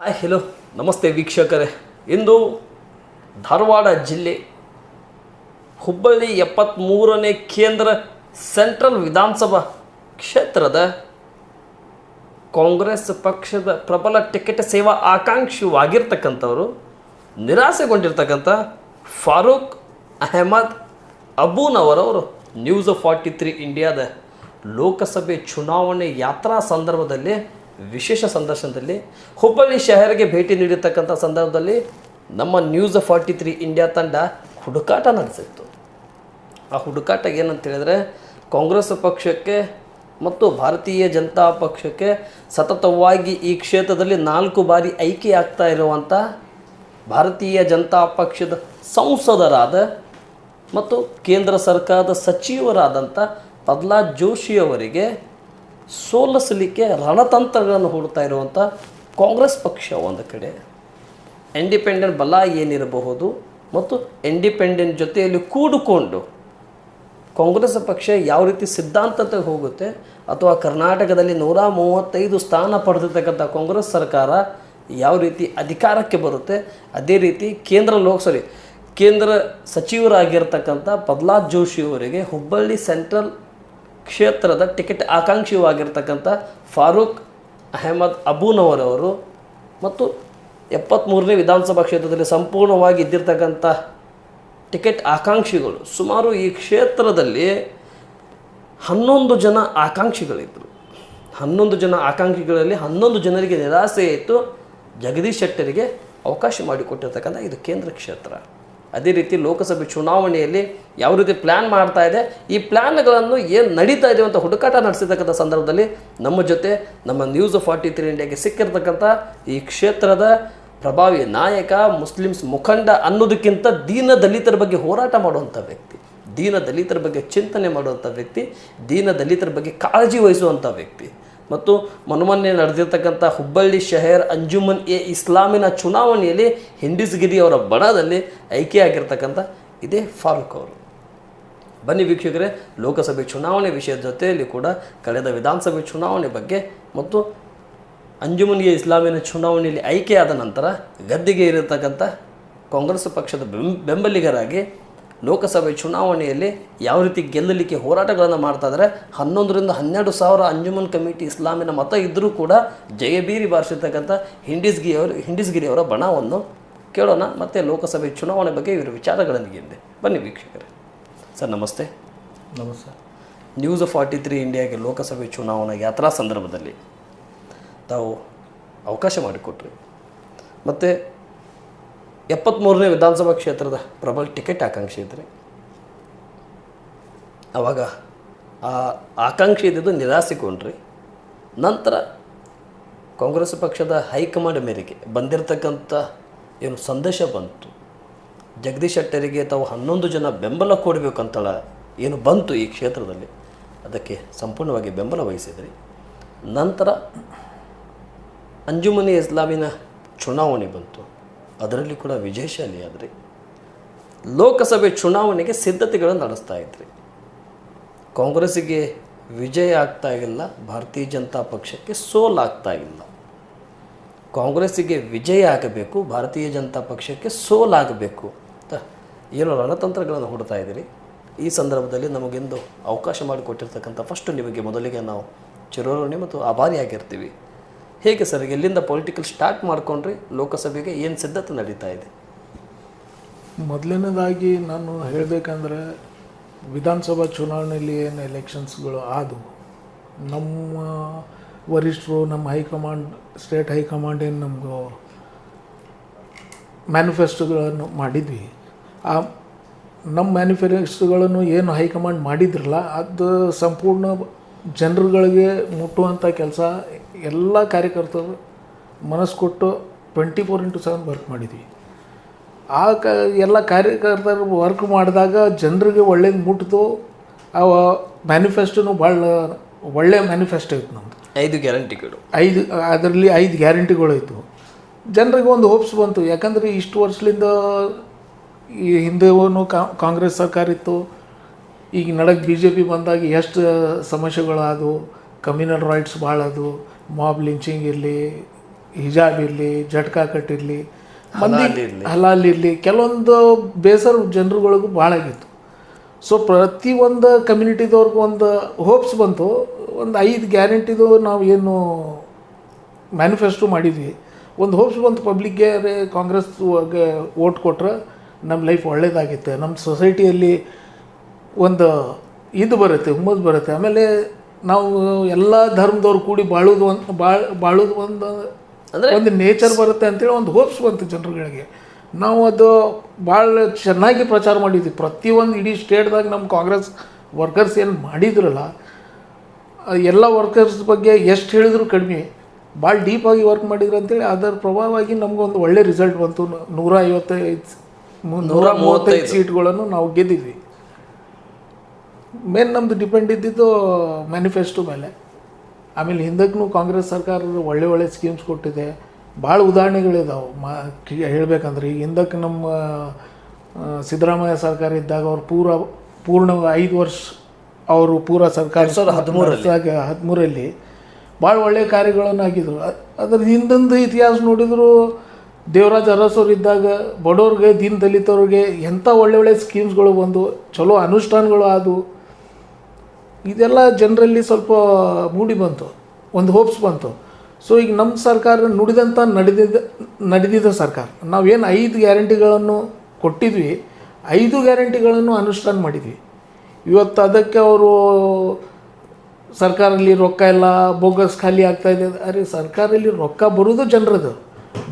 Hi hello ನಮಸ್ತೆ ವೀಕ್ಷಕರೇ. ಇಂದು ಧಾರವಾಡ ಜಿಲ್ಲೆ ಹುಬ್ಬಳ್ಳಿ ಎಪ್ಪತ್ತ್ಮೂರನೇ ಕೇಂದ್ರ ಸೆಂಟ್ರಲ್ ವಿಧಾನಸಭಾ ಕ್ಷೇತ್ರದ ಕಾಂಗ್ರೆಸ್ ಪಕ್ಷದ ಪ್ರಬಲ ಟಿಕೆಟ್ ಸೇವಾ ಆಕಾಂಕ್ಷಿಯಾಗಿರ್ತಕ್ಕಂಥವರು, ನಿರಾಸೆಗೊಂಡಿರ್ತಕ್ಕಂಥ ಫಾರೂಕ್ ಅಹಮದ್ ಅಬೂನವರವರು ನ್ಯೂಸ್ ಫಾರ್ಟಿ ತ್ರೀ ಇಂಡಿಯಾದ ಲೋಕಸಭೆ ಚುನಾವಣೆ ಯಾತ್ರಾ ಸಂದರ್ಭದಲ್ಲಿ ವಿಶೇಷ ಸಂದರ್ಶನದಲ್ಲಿ ಹುಬ್ಬಳ್ಳಿ ಶಹರಿಗೆ ಭೇಟಿ ನೀಡಿರ್ತಕ್ಕಂಥ ಸಂದರ್ಭದಲ್ಲಿ ನಮ್ಮ ನ್ಯೂಸ್ ಫಾರ್ಟಿ ತ್ರೀ ಇಂಡಿಯಾ ತಂಡ ಹುಡುಕಾಟ ನಡೆಸಿತ್ತು. ಆ ಹುಡುಕಾಟ ಏನಂತ ಹೇಳಿದರೆ ಕಾಂಗ್ರೆಸ್ ಪಕ್ಷಕ್ಕೆ ಮತ್ತು ಭಾರತೀಯ ಜನತಾ ಪಕ್ಷಕ್ಕೆ ಸತತವಾಗಿ ಈ ಕ್ಷೇತ್ರದಲ್ಲಿ ನಾಲ್ಕು ಬಾರಿ ಆಯ್ಕೆಯಾಗ್ತಾ ಇರುವಂಥ ಭಾರತೀಯ ಜನತಾ ಪಕ್ಷದ ಸಂಸದರಾದ ಮತ್ತು ಕೇಂದ್ರ ಸರ್ಕಾರದ ಸಚಿವರಾದಂಥ ಪ್ರಹ್ಲಾದ್ ಜೋಶಿಯವರಿಗೆ ಸೋಲಿಸಲಿಕ್ಕೆ ರಣತಂತ್ರಗಳನ್ನು ಹೂಡ್ತಾ ಇರುವಂಥ ಕಾಂಗ್ರೆಸ್ ಪಕ್ಷ ಒಂದು ಕಡೆ. ಇಂಡಿಪೆಂಡೆಂಟ್ ಬಲ ಏನಿರಬಹುದು ಮತ್ತು ಇಂಡಿಪೆಂಡೆಂಟ್ ಜೊತೆಯಲ್ಲಿ ಕೂಡಿಕೊಂಡು ಕಾಂಗ್ರೆಸ್ ಪಕ್ಷ ಯಾವ ರೀತಿ ಸಿದ್ಧಾಂತತೆ ಹೋಗುತ್ತೆ ಅಥವಾ ಕರ್ನಾಟಕದಲ್ಲಿ ನೂರ ಮೂವತ್ತೈದು ಸ್ಥಾನ ಪಡೆದಿರ್ತಕ್ಕಂಥ ಕಾಂಗ್ರೆಸ್ ಸರ್ಕಾರ ಯಾವ ರೀತಿ ಅಧಿಕಾರಕ್ಕೆ ಬರುತ್ತೆ? ಅದೇ ರೀತಿ ಕೇಂದ್ರ ಲೋಕಸಭೆ ಕೇಂದ್ರ ಸಚಿವರಾಗಿರ್ತಕ್ಕಂಥ ಪ್ರಹ್ಲಾದ್ ಜೋಶಿ ಅವರಿಗೆ ಹುಬ್ಬಳ್ಳಿ ಸೆಂಟ್ರಲ್ ಕ್ಷೇತ್ರದ ಟಿಕೆಟ್ ಆಕಾಂಕ್ಷಿಯಾಗಿರ್ತಕ್ಕಂಥ ಫಾರೂಕ್ ಅಹಮದ್ ಅಬೂನವರವರು ಮತ್ತು ಎಪ್ಪತ್ತ್ಮೂರನೇ ವಿಧಾನಸಭಾ ಕ್ಷೇತ್ರದಲ್ಲಿ ಸಂಪೂರ್ಣವಾಗಿ ಇದ್ದಿರ್ತಕ್ಕಂಥ ಟಿಕೆಟ್ ಆಕಾಂಕ್ಷಿಗಳು. ಸುಮಾರು ಈ ಕ್ಷೇತ್ರದಲ್ಲಿ ಹನ್ನೊಂದು ಜನ ಆಕಾಂಕ್ಷಿಗಳಿದ್ದರು ಹನ್ನೊಂದು ಜನ ಆಕಾಂಕ್ಷಿಗಳಲ್ಲಿ ಹನ್ನೊಂದು ಜನರಿಗೆ ನಿರಾಸೆ ಇತ್ತು ಜಗದೀಶ್ ಶೆಟ್ಟರಿಗೆ ಅವಕಾಶ ಮಾಡಿಕೊಟ್ಟಿರ್ತಕ್ಕಂಥ ಇದು ಕೇಂದ್ರ ಕ್ಷೇತ್ರ. ಅದೇ ರೀತಿ ಲೋಕಸಭೆ ಚುನಾವಣೆಯಲ್ಲಿ ಯಾವ ರೀತಿ ಪ್ಲ್ಯಾನ್ ಮಾಡ್ತಾ ಇದೆ, ಈ ಪ್ಲ್ಯಾನ್ಗಳನ್ನು ಏನು ನಡೀತಾ ಇದೆ ಅಂತ ಹುಡುಕಾಟ ನಡೆಸಿರ್ತಕ್ಕಂಥ ಸಂದರ್ಭದಲ್ಲಿ ನಮ್ಮ ಜೊತೆ ನಮ್ಮ ನ್ಯೂಸ್ ಫಾರ್ಟಿ ತ್ರೀ ಇಂಡಿಯಾಗೆ ಸಿಕ್ಕಿರ್ತಕ್ಕಂಥ ಈ ಕ್ಷೇತ್ರದ ಪ್ರಭಾವಿ ನಾಯಕ, ಮುಸ್ಲಿಮ್ಸ್ ಮುಖಂಡ ಅನ್ನೋದಕ್ಕಿಂತ ದೀನ ದಲಿತರ ಬಗ್ಗೆ ಹೋರಾಟ ಮಾಡುವಂಥ ವ್ಯಕ್ತಿ, ದೀನ ದಲಿತರ ಬಗ್ಗೆ ಚಿಂತನೆ ಮಾಡುವಂಥ ವ್ಯಕ್ತಿ, ದೀನ ದಲಿತರ ಬಗ್ಗೆ ಕಾಳಜಿ ವಹಿಸುವಂಥ ವ್ಯಕ್ತಿ. ಮತ್ತು ಮೊನ್ನೆ ನಡೆದಿರ್ತಕ್ಕಂಥ ಹುಬ್ಬಳ್ಳಿ ಶಹರ್ ಅಂಜುಮನ್ ಎ ಇಸ್ಲಾಮಿನ ಚುನಾವಣೆಯಲ್ಲಿ ಹಿಂಡಿಸ್ಗಿರಿ ಅವರ ಬಣದಲ್ಲಿ ಆಯ್ಕೆಯಾಗಿರ್ತಕ್ಕಂಥ ಇದೇ ಫಾರೂಕ್ ಅವರು. ಬನ್ನಿ ವೀಕ್ಷಕರೇ, ಲೋಕಸಭೆ ಚುನಾವಣೆ ವಿಷಯದ ಜೊತೆಯಲ್ಲಿ ಕೂಡ ಕಳೆದ ವಿಧಾನಸಭೆ ಚುನಾವಣೆ ಬಗ್ಗೆ ಮತ್ತು ಅಂಜುಮನ್ಗೆ ಇಸ್ಲಾಮಿನ ಚುನಾವಣೆಯಲ್ಲಿ ಆಯ್ಕೆಯಾದ ನಂತರ ಗದ್ದಿಗೆ ಇರತಕ್ಕಂಥ ಕಾಂಗ್ರೆಸ್ ಪಕ್ಷದ ಬೆಂಬಲಿಗರಾಗಿ ಲೋಕಸಭೆ ಚುನಾವಣೆಯಲ್ಲಿ ಯಾವ ರೀತಿ ಗೆಲ್ಲಲಿಕ್ಕೆ ಹೋರಾಟಗಳನ್ನು ಮಾಡ್ತಾ ಇದ್ದಾರೆ ಹನ್ನೊಂದರಿಂದ ಹನ್ನೆರಡು ಸಾವಿರ ಅಂಜುಮನ್ ಕಮಿಟಿ ಇಸ್ಲಾಮಿನ ಮತ ಇದ್ದರೂ ಕೂಡ ಜಯಬೀರಿ ಬಾರಿಸಿರ್ತಕ್ಕಂಥ ಹಿಂಡಿಸ್ಗಿ ಅವರು ಹಿಂಡಿಸ್ಗಿರಿ ಅವರ ಬಣವನ್ನು ಕೇಳೋಣ. ಮತ್ತು ಲೋಕಸಭೆ ಚುನಾವಣೆ ಬಗ್ಗೆ ಇವರ ವಿಚಾರಗಳೊಂದಿಗೆ ಬನ್ನಿ ವೀಕ್ಷಕರೇ. ಸರ್ ನಮಸ್ತೆ. ನಮಸ್ತೆ. ನ್ಯೂಸ್ ಫಾರ್ಟಿ ತ್ರೀ ಇಂಡಿಯಾಗೆ ಲೋಕಸಭೆ ಚುನಾವಣಾ ಯಾತ್ರಾ ಸಂದರ್ಭದಲ್ಲಿ ತಾವು ಅವಕಾಶ ಮಾಡಿಕೊಟ್ರಿ. ಮತ್ತು ಎಪ್ಪತ್ತ್ಮೂರನೇ ವಿಧಾನಸಭಾ ಕ್ಷೇತ್ರದ ಪ್ರಬಲ ಟಿಕೆಟ್ ಆಕಾಂಕ್ಷಿ ಇದ್ರಿ. ಆವಾಗ ಆ ಆಕಾಂಕ್ಷಿ ಇದ್ದಿದ್ದು ನಿರಾಸೆಗೊಂಡ್ರಿ ನಂತರ ಕಾಂಗ್ರೆಸ್ ಪಕ್ಷದ ಹೈಕಮಾಂಡ್ ಮೇರೆಗೆ ಬಂದಿರತಕ್ಕಂಥ ಏನು ಸಂದೇಶ ಬಂತು. ಜಗದೀಶ್ ಶೆಟ್ಟರಿಗೆ ತಾವು ಹನ್ನೊಂದು ಜನ ಬೆಂಬಲ ಕೊಡಬೇಕಂತಳ ಏನು ಬಂತು ಈ ಕ್ಷೇತ್ರದಲ್ಲಿ, ಅದಕ್ಕೆ ಸಂಪೂರ್ಣವಾಗಿ ಬೆಂಬಲ ವಹಿಸಿದ್ರಿ. ನಂತರ ಅಂಜುಮನಿ ಇಸ್ಲಾಮಿನ ಚುನಾವಣೆ ಬಂತು. ಅದರಲ್ಲಿ ಕೂಡ ವಿಜಯಶಾಲಿಯಾದ್ರಿ ಲೋಕಸಭೆ ಚುನಾವಣೆಗೆ ಸಿದ್ಧತೆಗಳನ್ನು ನಡೆಸ್ತಾ ಇದ್ರಿ. ಕಾಂಗ್ರೆಸ್ಸಿಗೆ ವಿಜಯ ಆಗ್ತಾ ಇಲ್ಲ, ಭಾರತೀಯ ಜನತಾ ಪಕ್ಷಕ್ಕೆ ಸೋಲಾಗ್ತಾ ಇಲ್ಲ. ಕಾಂಗ್ರೆಸ್ಸಿಗೆ ವಿಜಯ ಆಗಬೇಕು, ಭಾರತೀಯ ಜನತಾ ಪಕ್ಷಕ್ಕೆ ಸೋಲಾಗಬೇಕು ಅಂತ ಏನೋ ರಣತಂತ್ರಗಳನ್ನು ಹುಡ್ತಾ ಇದ್ದೀರಿ. ಈ ಸಂದರ್ಭದಲ್ಲಿ ನಮಗೆಂದು ಅವಕಾಶ ಮಾಡಿಕೊಟ್ಟಿರ್ತಕ್ಕಂಥ ಫಸ್ಟು ನಿಮಗೆ ಮೊದಲಿಗೆ ನಾವು ಚಿರೋರಣಿ ಮತ್ತು ಆಭಾರಿಯಾಗಿರ್ತೀವಿ. ಹೇಗೆ ಸರ್ ಎಲ್ಲಿಂದ ಪೊಲಿಟಿಕಲ್ ಸ್ಟಾರ್ಟ್ ಮಾಡ್ಕೊಂಡ್ರಿ ಲೋಕಸಭೆಗೆ ಏನು ಸಿದ್ಧತೆ ನಡೀತಾ ಇದೆ? ಮೊದಲನೇದಾಗಿ ನಾನು ಹೇಳಬೇಕಂದ್ರೆ ವಿಧಾನಸಭಾ ಚುನಾವಣೆಯಲ್ಲಿ ಏನು ಎಲೆಕ್ಷನ್ಸ್ಗಳು ಆದವು, ನಮ್ಮ ವರಿಷ್ಠರು, ನಮ್ಮ ಹೈಕಮಾಂಡ್ ಸ್ಟೇಟ್ ಹೈಕಮಾಂಡ್ ಏನು ನಮ್ಗೆ ಮ್ಯಾನಿಫೆಸ್ಟೋಗಳನ್ನು ಮಾಡಿದ್ವಿ. ಆ ನಮ್ಮ ಮ್ಯಾನಿಫೆಸ್ಟೋಗಳನ್ನು ಏನು ಹೈಕಮಾಂಡ್ ಮಾಡಿದ್ರಲ್ಲ, ಅದು ಸಂಪೂರ್ಣ ಜನರುಗಳಿಗೆ ಮುಟ್ಟುವಂಥ ಕೆಲಸ ಎಲ್ಲ ಕಾರ್ಯಕರ್ತರು ಮನಸ್ಸು ಕೊಟ್ಟು twenty four into seven work ಮಾಡಿದ್ವಿ. ಆ ಕ ಎಲ್ಲ ಕಾರ್ಯಕರ್ತರು ವರ್ಕ್ ಮಾಡಿದಾಗ ಜನರಿಗೆ ಒಳ್ಳೇದು ಮುಟ್ಟಿತು ಆ ಮ್ಯಾನಿಫೆಸ್ಟೋನು ಭಾಳ ಒಳ್ಳೆ ಮ್ಯಾನಿಫೆಸ್ಟೋ ಇತ್ತು ನಮ್ಮದು ಐದು ಗ್ಯಾರಂಟಿಗಳು ಐದು ಅದರಲ್ಲಿ ಐದು ಗ್ಯಾರಂಟಿಗಳು ಇತ್ತು. ಜನರಿಗೆ ಒಂದು ಹೋಪ್ಸ್ ಬಂತು ಯಾಕಂದರೆ ಇಷ್ಟು ವರ್ಷದಿಂದ ಈ ಹಿಂದೆವೂ ಕಾಂಗ್ರೆಸ್ ಸರ್ಕಾರ ಇತ್ತು ಈಗ ನಡಕ್ಕೆ ಬಿ ಜೆ ಪಿ ಬಂದಾಗ ಎಷ್ಟು ಸಮಸ್ಯೆಗಳಾದವು? ಕಮಿನಲ್ ಕಮ್ಯುನಲ್ ರೈಟ್ಸ್ ಭಾಳ ಅದು ಮಾಬ್ ಲಿಂಚಿಂಗ್ ಇರಲಿ ಹಿಜಾಬ್ ಇರಲಿ ಜಟ್ಕಾ ಕಟ್ಟಿರಲಿ. ಮಂದಿ ಹಲಾಲ್ ಇರ್ಲಿ. ಕೆಲವೊಂದು ಬೇಸರ ಜನರುಗಳಿಗೂ ಭಾಳ ಆಗಿತ್ತು. ಸೊ ಪ್ರತಿಯೊಂದು ಕಮ್ಯುನಿಟಿದವ್ರಿಗೂ ಒಂದು ಹೋಪ್ಸ್ ಬಂತು. ಒಂದು ಐದು ಗ್ಯಾರಂಟಿದು ನಾವು ಏನು ಮ್ಯಾನಿಫೆಸ್ಟೋ ಮಾಡಿದ್ವಿ. ಒಂದು ಹೋಪ್ಸ್ ಬಂತು ಪಬ್ಲಿಕ್ಗೆ ಅದೇ ಕಾಂಗ್ರೆಸ್ ಓಟ್ ಕೊಟ್ರೆ ನಮ್ಮ ಲೈಫ್ ಒಳ್ಳೇದಾಗಿತ್ತು. ನಮ್ಮ ಸೊಸೈಟಿಯಲ್ಲಿ ಒಂದು ಇದು ಬರುತ್ತೆ ಹುಮ್ಮಸ್ ಬರುತ್ತೆ. ಆಮೇಲೆ ನಾವು ಎಲ್ಲ ಧರ್ಮದವ್ರು ಕೂಡಿ ಬಾಳೋದು ಒಂದು ಬಾಳ್ ಬಾಳೋದು ಒಂದು ಅಂದರೆ ಒಂದು ನೇಚರ್ ಬರುತ್ತೆ ಅಂತೇಳಿ ಒಂದು ಹೋಪ್ಸ್ ಬಂತು ಜನರುಗಳಿಗೆ. ನಾವು ಅದು ಭಾಳ ಚೆನ್ನಾಗಿ ಪ್ರಚಾರ ಮಾಡಿದ್ವಿ. ಪ್ರತಿಯೊಂದು ಇಡೀ ಸ್ಟೇಟ್ದಾಗ ನಮ್ಮ ಕಾಂಗ್ರೆಸ್ ವರ್ಕರ್ಸ್ ಏನು ಮಾಡಿದ್ರಲ್ಲ ಎಲ್ಲ ವರ್ಕರ್ಸ್ ಬಗ್ಗೆ ಎಷ್ಟು ಹೇಳಿದ್ರು ಕಡಿಮೆ. ಭಾಳ ಡೀಪಾಗಿ ವರ್ಕ್ ಮಾಡಿದ್ರು ಅಂತೇಳಿ ಅದರ ಪ್ರಭಾವವಾಗಿ ನಮಗೊಂದು ಒಳ್ಳೆ ರಿಸಲ್ಟ್ ಬಂತು. ನೂರ ಐವತ್ತೈದು ನೂರ ಮೂವತ್ತೈದು ಸೀಟ್ಗಳನ್ನು ನಾವು ಗೆದ್ದಿದ್ವಿ. ಮೇನ್ ನಮ್ಮದು ಡಿಪೆಂಡ್ ಇದ್ದಿದ್ದು ಮ್ಯಾನಿಫೆಸ್ಟೋ ಮೇಲೆ. ಆಮೇಲೆ ಹಿಂದಕ್ಕೂ ಕಾಂಗ್ರೆಸ್ ಸರ್ಕಾರ ಒಳ್ಳೆ ಒಳ್ಳೆ ಸ್ಕೀಮ್ಸ್ ಕೊಟ್ಟಿದೆ. ಭಾಳ ಉದಾಹರಣೆಗಳಿದಾವೆ. ಮಾ ಹೇಳಬೇಕಂದ್ರೆ ಈಗ ಹಿಂದಕ್ಕೆ ನಮ್ಮ ಸಿದ್ದರಾಮಯ್ಯ ಸರ್ಕಾರ ಇದ್ದಾಗ ಅವ್ರು ಪೂರ ಪೂರ್ಣ ಐದು ವರ್ಷ ಅವರು ಪೂರ ಸರ್ಕಾರ ಹದಿಮೂರು ಹದಿಮೂರರಲ್ಲಿ. ನಡೆಸಿದಾಗ ಹದಿಮೂರಲ್ಲಿ ಭಾಳ ಒಳ್ಳೆಯ ಕಾರ್ಯಗಳನ್ನು ಹಾಕಿದರು. ಅದರ ಅದ್ರ ಹಿಂದೊಂದು ಇತಿಹಾಸ ನೋಡಿದ್ರು ದೇವರಾಜ್ ಅರಸವ್ರು ಇದ್ದಾಗ ಬಡವ್ರಿಗೆ ದೀನ್ ದಲಿತವ್ರಿಗೆ ಎಂಥ ಒಳ್ಳೆ ಒಳ್ಳೆ ಸ್ಕೀಮ್ಸ್ಗಳು ಬಂದು ಚಲೋ ಅನುಷ್ಠಾನಗಳು ಆದವು. ಇದೆಲ್ಲ ಜನರಲ್ಲಿ ಸ್ವಲ್ಪ ಮೂಡಿ ಬಂತು, ಒಂದು ಹೋಪ್ಸ್ ಬಂತು. ಸೊ ಈಗ ನಮ್ಮ ಸರ್ಕಾರ ನುಡಿದಂಥ ನಡೆದಿದ್ದ ನಡೆದಿದ್ದ ಸರ್ಕಾರ, ನಾವೇನು ಐದು ಗ್ಯಾರಂಟಿಗಳನ್ನು ಕೊಟ್ಟಿದ್ವಿ, ಐದು ಗ್ಯಾರಂಟಿಗಳನ್ನು ಅನುಷ್ಠಾನ ಮಾಡಿದ್ವಿ. ಇವತ್ತು ಅದಕ್ಕೆ ಅವರು ಸರ್ಕಾರಲ್ಲಿ ರೊಕ್ಕ ಎಲ್ಲ ಬೋಗಸ್ ಖಾಲಿ ಆಗ್ತಾ ಇದೆ. ಅರೆ ಸರ್ಕಾರಲ್ಲಿ ರೊಕ್ಕ ಬರೋದು ಜನರದು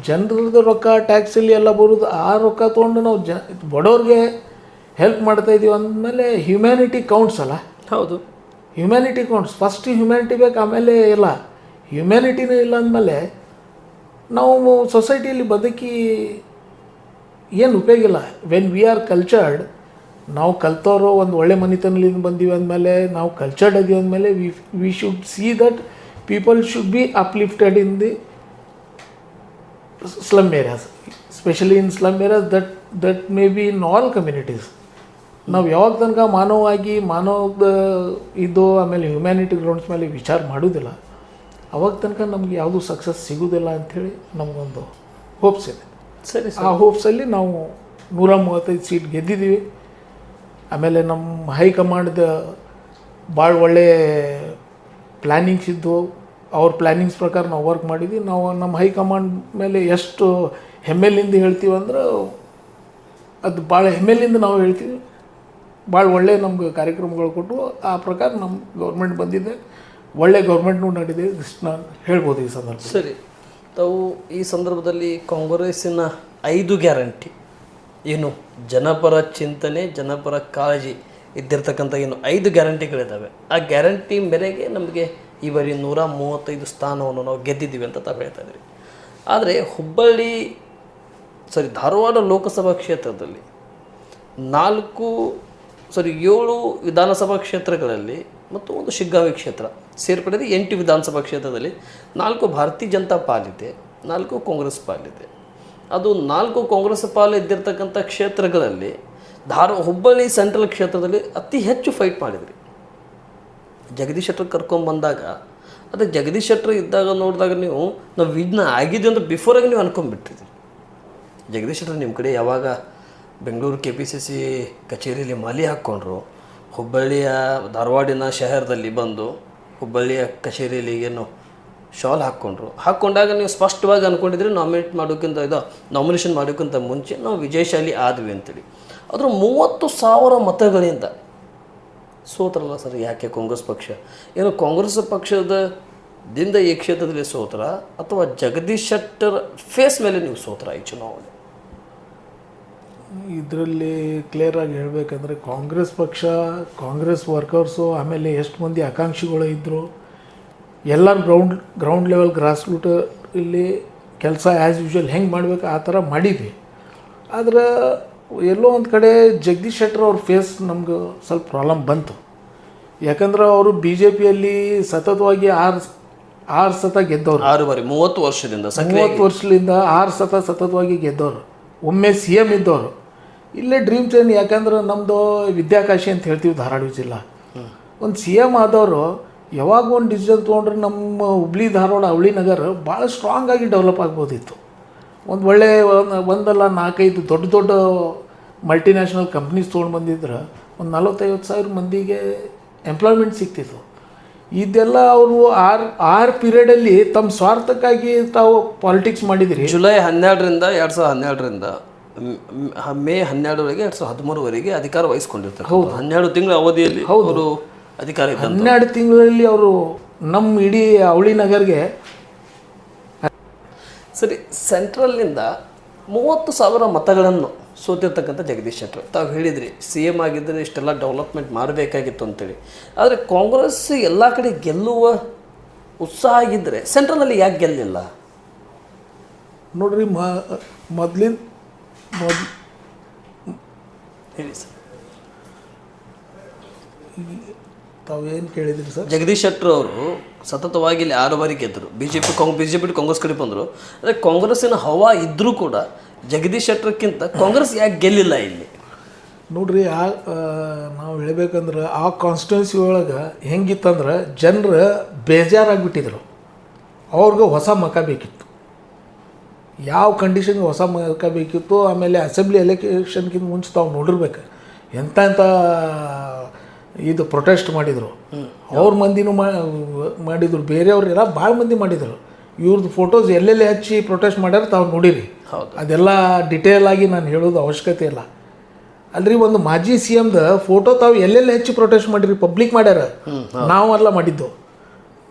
ಜನರದ್ದು ರೊಕ್ಕ ಟ್ಯಾಕ್ಸಲ್ಲಿ ಎಲ್ಲ ಬರೋದು ಆ ರೊಕ್ಕ ತೊಗೊಂಡು ನಾವು ಜ, ಬಡವ್ರಿಗೆ ಹೆಲ್ಪ್ ಮಾಡ್ತಾ ಇದೀವಿ ಅಂದಮೇಲೆ ಹ್ಯುಮ್ಯಾನಿಟಿ ಕೌಂಟ್ಸ್ ಅಲ್ಲ? ಹೌದು. ಹ್ಯುಮ್ಯಾನಿಟಿ ಕೌಂಟ್ಸ್ ಫಸ್ಟ್ ಹ್ಯುಮ್ಯಾನಿಟಿ ಬೇಕು, ಆಮೇಲೆ ಇಲ್ಲ. ಹ್ಯುಮ್ಯಾನಿಟಿನೇ ಇಲ್ಲ ಅಂದಮೇಲೆ ನಾವು ಸೊಸೈಟಿಯಲ್ಲಿ ಬದುಕಿ ಏನು ಉಪಯೋಗ ಇಲ್ಲ. ವೆನ್ ವಿ ಆರ್ ಕಲ್ಚರ್ಡ್ ನಾವು ಕಲ್ತವರು ಒಂದು ಒಳ್ಳೆ ಮನೆತನದಿಂದ ಬಂದೀವಿ ಅಂದಮೇಲೆ, ನಾವು ಕಲ್ಚರ್ಡ್ ಅದೀವಿ ಅಂದಮೇಲೆ we we should see that people should be uplifted in the slum areas specially in slum areas that that may be in all communities ನಾವು ಯಾವಾಗ ತನಕ ಮಾನವವಾಗಿ ಮಾನವದ ಇದು ಆಮೇಲೆ ಹ್ಯುಮ್ಯಾನಿಟಿ ಗ್ರೌಂಡ್ಸ್ ಮೇಲೆ ವಿಚಾರ ಮಾಡೋದಿಲ್ಲ ಅವಾಗ ತನಕ ನಮ್ಗೆ ಯಾವುದೂ ಸಕ್ಸಸ್ ಸಿಗೋದಿಲ್ಲ ಅಂಥೇಳಿ ನಮಗೊಂದು ಹೋಪ್ಸ್ ಇದೆ. ಸರಿ ಆ ಹೋಪ್ಸಲ್ಲಿ ನಾವು ನೂರ ಮೂವತ್ತೈದು ಸೀಟ್ ಗೆದ್ದಿದ್ದೀವಿ ಆಮೇಲೆ ನಮ್ಮ ಹೈಕಮಾಂಡ್ದ ಭಾಳ ಒಳ್ಳೆ ಪ್ಲ್ಯಾನಿಂಗ್ಸ್ ಇದ್ದವು ಅವ್ರ ಪ್ಲ್ಯಾನಿಂಗ್ಸ್ ಪ್ರಕಾರ ನಾವು ವರ್ಕ್ ಮಾಡಿದ್ವಿ. ನಾವು ನಮ್ಮ ಹೈಕಮಾಂಡ್ ಮೇಲೆ ಎಷ್ಟು ಹೆಮ್ಮೆಲಿಂದ ಹೇಳ್ತೀವಂದ್ರೆ ಅದು ಭಾಳ ಹೆಮ್ಮೆಲಿಂದ ನಾವು ಹೇಳ್ತೀವಿ. ಭಾಳ ಒಳ್ಳೆ ನಮ್ಗೆ ಕಾರ್ಯಕ್ರಮಗಳು ಕೊಟ್ಟು ಆ ಪ್ರಕಾರ ನಮ್ಮ ಗೌರ್ಮೆಂಟ್ ಬಂದಿದೆ. ಒಳ್ಳೆ ಗೌರ್ಮೆಂಟ್ನೂ ನಡೆದಿದೆ ಇಷ್ಟು ನಾನು ಹೇಳ್ಬೋದು ಈ ಸಂದರ್ಭ ಸರಿ. ತಾವು ಈ ಸಂದರ್ಭದಲ್ಲಿ ಕಾಂಗ್ರೆಸ್ಸಿನ ಐದು ಗ್ಯಾರಂಟಿ. ಏನು? ಜನಪರ ಚಿಂತನೆ, ಜನಪರ ಕಾಳಜಿ ಇದ್ದಿರ್ತಕ್ಕಂಥ ಏನು ಐದು ಗ್ಯಾರಂಟಿಗಳಿದ್ದಾವೆ. ಆ ಗ್ಯಾರಂಟಿ ಮೇರೆಗೆ ನಮಗೆ ಈ ಬಾರಿ ನೂರ ಮೂವತ್ತೈದು ಸ್ಥಾನವನ್ನು ನಾವು ಗೆದ್ದಿದ್ದೀವಿ ಅಂತ ತಾವು ಹೇಳ್ತಾ ಇದ್ರಿ ಆದರೆ ಹುಬ್ಬಳ್ಳಿ, ಸಾರಿ ಧಾರವಾಡ ಲೋಕಸಭಾ ಕ್ಷೇತ್ರದಲ್ಲಿ ನಾಲ್ಕು ಸಾರಿ ಏಳು ವಿಧಾನಸಭಾ ಕ್ಷೇತ್ರಗಳಲ್ಲಿ ಮತ್ತು ಒಂದು ಶಿಗ್ಗಾವಿ ಕ್ಷೇತ್ರ ಸೇರ್ಪಡೆದು ಎಂಟು ವಿಧಾನಸಭಾ ಕ್ಷೇತ್ರದಲ್ಲಿ ನಾಲ್ಕು ಭಾರತೀಯ ಜನತಾ ಪಾಲಿದೆ ನಾಲ್ಕು ಕಾಂಗ್ರೆಸ್ ಪಾಲಿದೆ ಅದು ನಾಲ್ಕು ಕಾಂಗ್ರೆಸ್ ಪಾಲು ಇದ್ದಿರ್ತಕ್ಕಂಥ ಕ್ಷೇತ್ರಗಳಲ್ಲಿ ಧಾರ, ಹುಬ್ಬಳ್ಳಿ ಸೆಂಟ್ರಲ್ ಕ್ಷೇತ್ರದಲ್ಲಿ ಅತಿ ಹೆಚ್ಚು ಫೈಟ್ ಮಾಡಿದ್ರಿ. ಜಗದೀಶ್ ಶೆಟ್ಟರ್ ಕರ್ಕೊಂಬಂದಾಗ ಅದು ಜಗದೀಶ್ ಶೆಟ್ಟರ್ ಇದ್ದಾಗ ನೋಡಿದಾಗ ನೀವು, ನಾವು ವಿಘ್ನ ಆಗಿದ್ವಿ ಅಂತ ಬಿಫೋರಾಗಿ ನೀವು ಅನ್ಕೊಂಡ್ಬಿಟ್ಟಿದ್ರಿ ಜಗದೀಶ್ ಶೆಟ್ಟರ್ ನಿಮ್ಮ ಕಡೆ ಯಾವಾಗ Bengaluru K P C C ಕಚೇರಿಯಲ್ಲಿ ಮಾಲಿ ಹಾಕ್ಕೊಂಡ್ರು. ಹುಬ್ಬಳ್ಳಿಯ ಧಾರವಾಡಿನ ಶಹರದಲ್ಲಿ ಬಂದು ಹುಬ್ಬಳ್ಳಿಯ ಕಚೇರಿಯಲ್ಲಿ ಏನು ಶಾಲ್ ಹಾಕ್ಕೊಂಡ್ರು. ಹಾಕ್ಕೊಂಡಾಗ ನೀವು ಸ್ಪಷ್ಟವಾಗಿ ಅಂದ್ಕೊಂಡಿದ್ರೆ ನಾಮಿನೇಟ್ ಮಾಡೋಕ್ಕಿಂತ ಇದು ನಾಮಿನೇಷನ್ ಮಾಡೋಕ್ಕಿಂತ ಮುಂಚೆ ನಾವು ವಿಜಯಶಾಲಿ ಆದ್ವಿ ಅಂತೇಳಿ. ಅದ್ರ ಮೂವತ್ತು ಸಾವಿರ ಮತಗಳಿಂದ ಸೋತ್ರಲ್ಲ ಸರ್, ಯಾಕೆ ಕಾಂಗ್ರೆಸ್ ಪಕ್ಷ? ಏನು ಕಾಂಗ್ರೆಸ್ ಪಕ್ಷದ ದಿಂದ ಈ ಕ್ಷೇತ್ರದಲ್ಲಿ ಸೋತ್ರ ಅಥವಾ ಜಗದೀಶ್ ಶೆಟ್ಟರ್ ಫೇಸ್ ಮೇಲೆ ನೀವು ಸೋತ್ರ ಈ ಚುನಾವಣೆ? ಇದರಲ್ಲಿ ಕ್ಲಿಯರಾಗಿ ಹೇಳಬೇಕಂದ್ರೆ ಕಾಂಗ್ರೆಸ್ ಪಕ್ಷ ಕಾಂಗ್ರೆಸ್ ವರ್ಕರ್ಸು ಆಮೇಲೆ ಎಷ್ಟು ಮಂದಿ ಆಕಾಂಕ್ಷಿಗಳು ಇದ್ದರು ಎಲ್ಲ ground ground level grass root ಇಲ್ಲಿ ಕೆಲಸ ಆ್ಯಸ್ ಯೂಶ್ವಲ್ ಹೆಂಗೆ ಮಾಡಬೇಕು ಆ ಥರ ಮಾಡಿದ್ವಿ. ಆದರೆ ಎಲ್ಲೋ ಒಂದು ಕಡೆ ಜಗದೀಶ್ ಶೆಟ್ಟರ್ ಅವ್ರ ಫೇಸ್ ನಮ್ಗೆ ಸ್ವಲ್ಪ ಪ್ರಾಬ್ಲಮ್ ಬಂತು. ಯಾಕಂದ್ರೆ ಅವರು ಬಿ ಜೆ ಪಿಯಲ್ಲಿ ಸತತವಾಗಿ ಆರು ಆರು ಸತ ಗೆದ್ದವರು. ಆರು ಬಾರಿ ಮೂವತ್ತು ವರ್ಷದಿಂದ ಮೂವತ್ತು ವರ್ಷದಿಂದ ಆರು ಸತ ಸತತವಾಗಿ ಗೆದ್ದವರು. ಒಮ್ಮೆ ಸಿ ಎಂ ಇದ್ದವರು. ಇಲ್ಲೇ ಡ್ರೀಮ್ ಟ್ರೈನ್ ಯಾಕಂದ್ರೆ ನಮ್ಮದು ವಿದ್ಯಾಕಾಶಿ ಅಂತ ಹೇಳ್ತೀವಿ ಧಾರವಾಡ ಜಿಲ್ಲಾ. ಒಂದು ಸಿ ಎಂ ಆದವರು ಯಾವಾಗ ಒಂದು ಡಿಸಿಷನ್ ತೊಗೊಂಡ್ರೆ ನಮ್ಮ ಹುಬ್ಳಿ ಧಾರವಾಡ ಅವಳಿ ನಗರ ಭಾಳ ಸ್ಟ್ರಾಂಗ್ ಆಗಿ ಡೆವಲಪ್ ಆಗ್ಬೋದಿತ್ತು. ಒಂದು ಒಳ್ಳೆ ಒಂದ್- ಒಂದಲ್ಲ ನಾಲ್ಕೈದು ದೊಡ್ಡ ದೊಡ್ಡ ಮಲ್ಟಿನ್ಯಾಷನಲ್ ಕಂಪ್ನೀಸ್ ತೊಗೊಂಡು ಬಂದಿದ್ರೆ ಒಂದು ನಲವತ್ತೈವತ್ತು ಸಾವಿರ ಮಂದಿಗೆ ಎಂಪ್ಲಾಯ್ಮೆಂಟ್ ಸಿಗ್ತಿತ್ತು. ಇದೆಲ್ಲ ಅವರು ಆರ್ ಆರು ಪೀರಿಯಡಲ್ಲಿ ತಮ್ಮ ಸ್ವಾರ್ಥಕ್ಕಾಗಿ ತಾವು ಪಾಲಿಟಿಕ್ಸ್ ಮಾಡಿದಿರಿ. ಜುಲೈ ಹನ್ನೆರಡರಿಂದ ಎರಡು ಸಾವಿರದ ಹನ್ನೆರಡರಿಂದ ಮ್- ಹನ್ನೆರಡರವರೆಗೆ ಎರಡು ಸಾವಿರದ ಹದಿಮೂರವರೆಗೆ ಅಧಿಕಾರ ವಹಿಸ್ಕೊಂಡಿರ್ತಾರೆ ಹೌದು. ಹನ್ನೆರಡು ತಿಂಗಳ ಅವಧಿಯಲ್ಲಿ ಅವರು ಅಧಿಕಾರ ಹನ್ನೆರಡು ತಿಂಗಳಲ್ಲಿ ಅವರು ನಮ್ಮ ಇಡೀ ಅವಳಿ ನಗರ್ಗೆ ಸರಿ ಸೆಂಟ್ರಲ್ನಿಂದ ಮೂವತ್ತು ಸಾವಿರ ಮತಗಳನ್ನು ಸೋತಿರ್ತಕ್ಕಂಥ ಜಗದೀಶ್ ಶೆಟ್ಟರ್. ತಾವು ಹೇಳಿದ್ರಿ ಸಿ ಎಂ ಆಗಿದ್ದರೆ ಇಷ್ಟೆಲ್ಲ ಡೆವಲಪ್ಮೆಂಟ್ ಮಾಡಬೇಕಾಗಿತ್ತು ಅಂತೇಳಿ. ಆದರೆ ಕಾಂಗ್ರೆಸ್ ಎಲ್ಲ ಕಡೆ ಗೆಲ್ಲುವ ಉತ್ಸಾಹ ಆಗಿದ್ದರೆ ಸೆಂಟ್ರಲಲ್ಲಿ ಯಾಕೆ ಗೆಲ್ಲಿಲ್ಲ? ನೋಡ್ರಿ ಮ ಮೊದ್ಲಿನ ಮೊದ್ ಹೇಳಿ ಸರ್. ತಾವೇನು ಕೇಳಿದ್ರಿ ಸರ್? ಜಗದೀಶ್ ಶೆಟ್ಟರು ಅವರು ಸತತವಾಗಿ ಇಲ್ಲಿ ಆರು ಬಾರಿ ಗೆದ್ದರು. B J P Cong B J P Congress ಕಡೆ ಬಂದರು. ಅಂದರೆ ಕಾಂಗ್ರೆಸ್ಸಿನ ಹವಾ ಇದ್ದರೂ ಕೂಡ ಜಗದೀಶ್ ಶೆಟ್ಟರ್ಕ್ಕಿಂತ ಕಾಂಗ್ರೆಸ್ ಯಾಕೆ ಗೆಲ್ಲಿಲ್ಲ ಇಲ್ಲಿ? ನೋಡ್ರಿ ಆ ನಾವು ಹೇಳಬೇಕಂದ್ರೆ ಆ ಕಾನ್ಸ್ಟಿಟ್ಯೂನ್ಸಿ ಒಳಗೆ ಹೆಂಗಿತ್ತಂದ್ರೆ ಜನರು ಬೇಜಾರಾಗ್ಬಿಟ್ಟಿದ್ರು. ಅವ್ರಿಗೆ ಹೊಸ ಮಕ ಬೇಕಿತ್ತು. ಯಾವ ಕಂಡೀಷನ್ಗೆ ಹೊಸ ಮಕ ಬೇಕಿತ್ತು ಆಮೇಲೆ ಅಸೆಂಬ್ಲಿ ಎಲೆಕ್ಷನ್ಗಿಂತ ಮುಂಚೆ ತಾವು ನೋಡಿರ್ಬೇಕು. ಎಂಥ ಎಂಥ ಇದು ಪ್ರೊಟೆಸ್ಟ್ ಮಾಡಿದರು. ಅವ್ರ ಮಂದಿನೂ ಮಾಡಿದ್ರು. ಬೇರೆಯವ್ರೆಲ್ಲ ಭಾಳ ಮಂದಿ ಮಾಡಿದರು. ಇವ್ರದ್ದು ಫೋಟೋಸ್ ಎಲ್ಲೆಲ್ಲಿ ಹಚ್ಚಿ ಪ್ರೊಟೆಸ್ಟ್ ಮಾಡ್ಯಾರ ತಾವು ನೋಡಿರಿ. ಅದೆಲ್ಲ ಡಿಟೇಲ್ ಆಗಿ ನಾನು ಹೇಳೋದು ಅವಶ್ಯಕತೆ ಇಲ್ಲ. ಅಲ್ರಿ ಒಂದು ಮಾಜಿ ಸಿ ಎಮ್ದ ಫೋಟೋ ತಾವು ಎಲ್ಲೆಲ್ಲಿ ಹಚ್ಚಿ ಪ್ರೊಟೆಸ್ಟ್ ಮಾಡಿರಿ? ಪಬ್ಲಿಕ್ ಮಾಡ್ಯಾರ. ನಾವೆಲ್ಲ ಮಾಡಿದ್ದು.